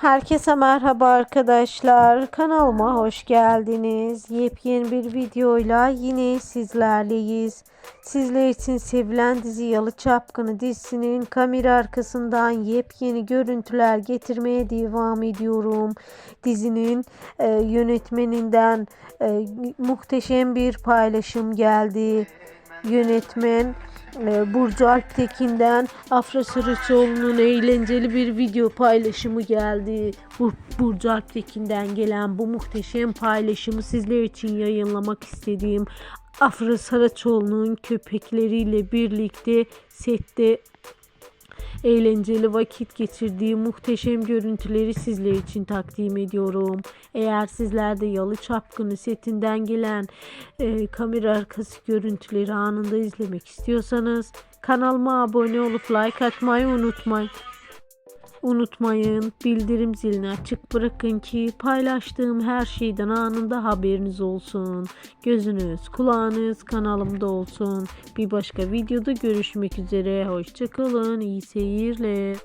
Herkese merhaba arkadaşlar. Kanalıma hoş geldiniz. Yepyeni bir videoyla yine sizlerleyiz. Sizler için sevilen dizi Yalı Çapkını dizisinin kamera arkasından yepyeni görüntüler getirmeye devam ediyorum. Dizinin e, yönetmeninden e, muhteşem bir paylaşım geldi. Yönetmen Burcu Alptekin'den Afra Saraçoğlu'nun eğlenceli bir video paylaşımı geldi. Bu Burcu Alptekin'den gelen bu muhteşem paylaşımı sizler için yayınlamak istediğim Afra Saraçoğlu'nun köpekleriyle birlikte sette eğlenceli vakit geçirdiği muhteşem görüntüleri sizler için takdim ediyorum. Eğer sizler de Yalı Çapkını setinden gelen e, kamera arkası görüntüleri anında izlemek istiyorsanız kanalıma abone olup like atmayı unutmayın. Unutmayın bildirim zilini açık bırakın ki paylaştığım her şeyden anında haberiniz olsun. Gözünüz kulağınız kanalımda olsun. Bir başka videoda görüşmek üzere. Hoşçakalın. iyi seyirler.